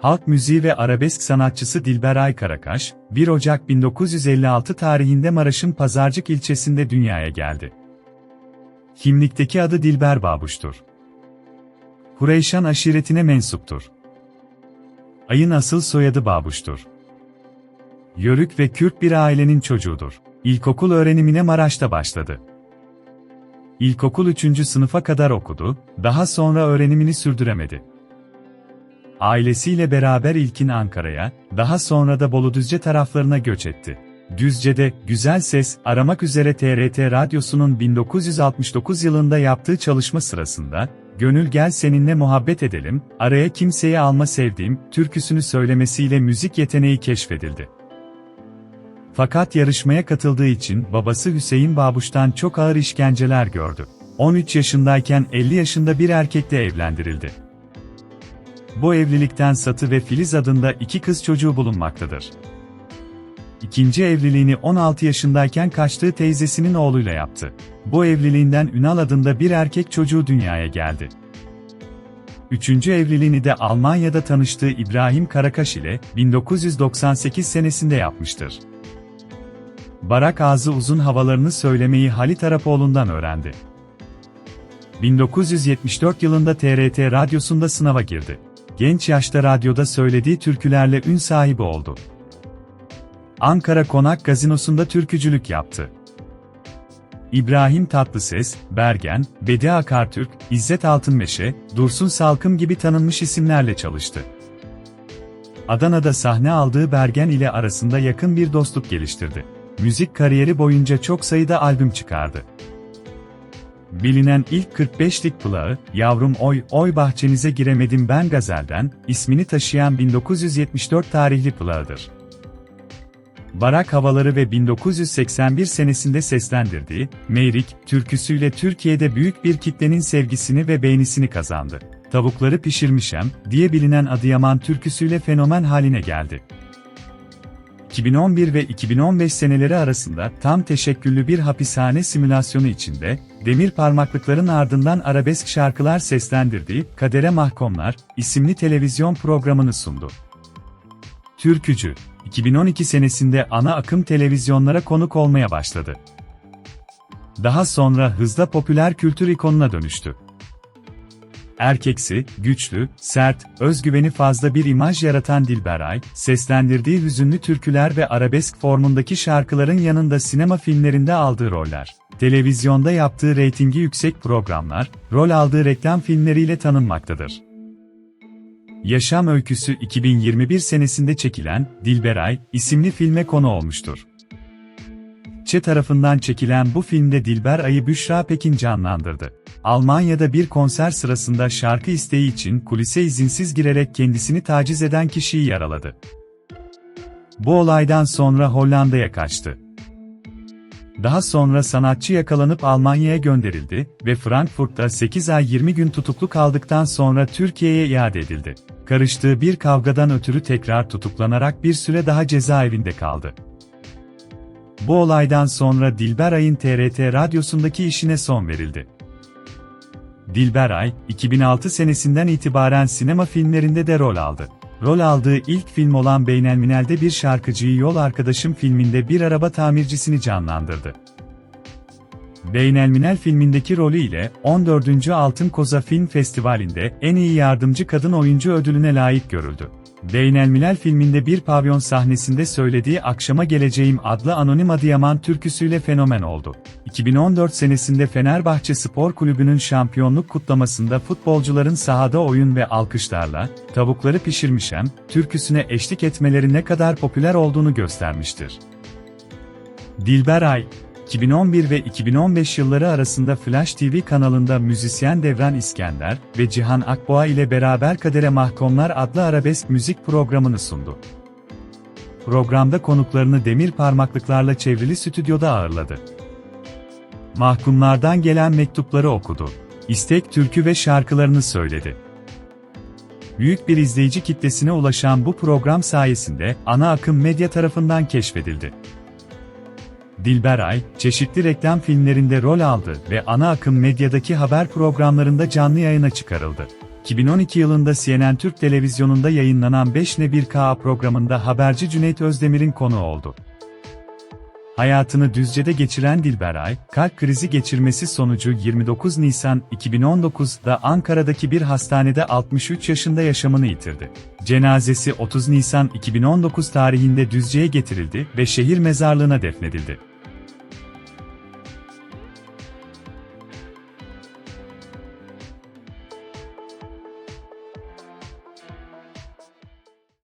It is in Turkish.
Halk müziği ve arabesk sanatçısı Dilberay Karakaş, 1 Ocak 1956 tarihinde Maraş'ın Pazarcık ilçesinde dünyaya geldi. Kimlikteki adı Dilber Babuş'tur. Kureyşan aşiretine mensuptur. Ayın asıl soyadı Babuş'tur. Yörük ve Kürt bir ailenin çocuğudur. İlkokul öğrenimine Maraş'ta başladı. İlkokul 3. sınıfa kadar okudu, daha sonra öğrenimini sürdüremedi. Ailesiyle beraber ilkin Ankara'ya, daha sonra da Bolu Düzce taraflarına göç etti. Düzce'de, Güzel Ses, aramak üzere TRT Radyosu'nun 1969 yılında yaptığı çalışma sırasında, Gönül Gel Seninle Muhabbet Edelim, Araya Kimseyi Alma Sevdiğim, türküsünü söylemesiyle müzik yeteneği keşfedildi. Fakat yarışmaya katıldığı için babası Hüseyin Babuş'tan çok ağır işkenceler gördü. 13 yaşındayken 50 yaşında bir erkekle evlendirildi. Bu evlilikten Satı ve Filiz adında iki kız çocuğu bulunmaktadır. İkinci evliliğini 16 yaşındayken kaçtığı teyzesinin oğluyla yaptı. Bu evliliğinden Ünal adında bir erkek çocuğu dünyaya geldi. Üçüncü evliliğini de Almanya'da tanıştığı İbrahim Karakaş ile 1998 senesinde yapmıştır. Barak ağzı uzun havalarını söylemeyi Halit Arapoğlu'ndan öğrendi. 1974 yılında TRT radyosunda sınava girdi. Genç yaşta radyoda söylediği türkülerle ün sahibi oldu. Ankara Konak Gazinosu'nda türkücülük yaptı. İbrahim Tatlıses, Bergen, Bedi Akartürk, İzzet Altınmeşe, Dursun Salkım gibi tanınmış isimlerle çalıştı. Adana'da sahne aldığı Bergen ile arasında yakın bir dostluk geliştirdi. Müzik kariyeri boyunca çok sayıda albüm çıkardı. Bilinen ilk 45'lik plağı, Yavrum Oy, Oy Bahçenize Giremedim Ben Gazel'den, ismini taşıyan 1974 tarihli plağıdır. Barak Havaları ve 1981 senesinde seslendirdiği Meyrik türküsüyle Türkiye'de büyük bir kitlenin sevgisini ve beğenisini kazandı. Tavukları pişirmişem diye bilinen Adıyaman türküsüyle fenomen haline geldi. 2011 ve 2015 seneleri arasında tam teşekküllü bir hapishane simülasyonu içinde, demir parmaklıkların ardından arabesk şarkılar seslendirdiği Kadere Mahkumlar isimli televizyon programını sundu. Türkücü, 2012 senesinde ana akım televizyonlara konuk olmaya başladı. Daha sonra hızla popüler kültür ikonuna dönüştü. Erkeksi, güçlü, sert, özgüveni fazla bir imaj yaratan Dilberay, seslendirdiği hüzünlü türküler ve arabesk formundaki şarkıların yanında sinema filmlerinde aldığı roller, televizyonda yaptığı reytingi yüksek programlar, rol aldığı reklam filmleriyle tanınmaktadır. Yaşam Öyküsü 2021 senesinde çekilen Dilberay isimli filme konu olmuştur. Çe tarafından çekilen bu filmde Dilber Ay'ı Büşra Pekin canlandırdı. Almanya'da bir konser sırasında şarkı isteği için kulise izinsiz girerek kendisini taciz eden kişiyi yaraladı. Bu olaydan sonra Hollanda'ya kaçtı. Daha sonra sanatçı yakalanıp Almanya'ya gönderildi ve Frankfurt'ta 8 ay 20 gün tutuklu kaldıktan sonra Türkiye'ye iade edildi. Karıştığı bir kavgadan ötürü tekrar tutuklanarak bir süre daha cezaevinde kaldı. Bu olaydan sonra Dilberay'ın TRT radyosundaki işine son verildi. Dilberay, 2006 senesinden itibaren sinema filmlerinde de rol aldı. Rol aldığı ilk film olan Beynelminel'de bir şarkıcıyı Yol Arkadaşım filminde bir araba tamircisini canlandırdı. Beynelminel filmindeki rolü ile 14. Altın Koza Film Festivali'nde en iyi yardımcı kadın oyuncu ödülüne layık görüldü. Beynelminel filminde bir pavyon sahnesinde söylediği Akşama Geleceğim adlı anonim Adıyaman türküsüyle fenomen oldu. 2014 senesinde Fenerbahçe Spor Kulübü'nün şampiyonluk kutlamasında futbolcuların sahada oyun ve alkışlarla, tavukları pişirmişem, türküsüne eşlik etmeleri ne kadar popüler olduğunu göstermiştir. Dilber Ay, 2011 ve 2015 yılları arasında Flash TV kanalında müzisyen Devran İskender ve Cihan Akboğa ile beraber Kadere Mahkumlar adlı arabesk müzik programını sundu. Programda konuklarını demir parmaklıklarla çevrili stüdyoda ağırladı. Mahkumlardan gelen mektupları okudu. İstek türkü ve şarkılarını söyledi. Büyük bir izleyici kitlesine ulaşan bu program sayesinde ana akım medya tarafından keşfedildi. Dilberay, çeşitli reklam filmlerinde rol aldı ve ana akım medyadaki haber programlarında canlı yayına çıkarıldı. 2012 yılında CNN Türk televizyonunda yayınlanan 5 ne 1K programında haberci Cüneyt Özdemir'in konu oldu. Hayatını Düzce'de geçiren Dilberay, kalp krizi geçirmesi sonucu 29 Nisan 2019'da Ankara'daki bir hastanede 63 yaşında yaşamını yitirdi. Cenazesi 30 Nisan 2019 tarihinde Düzce'ye getirildi ve şehir mezarlığına defnedildi.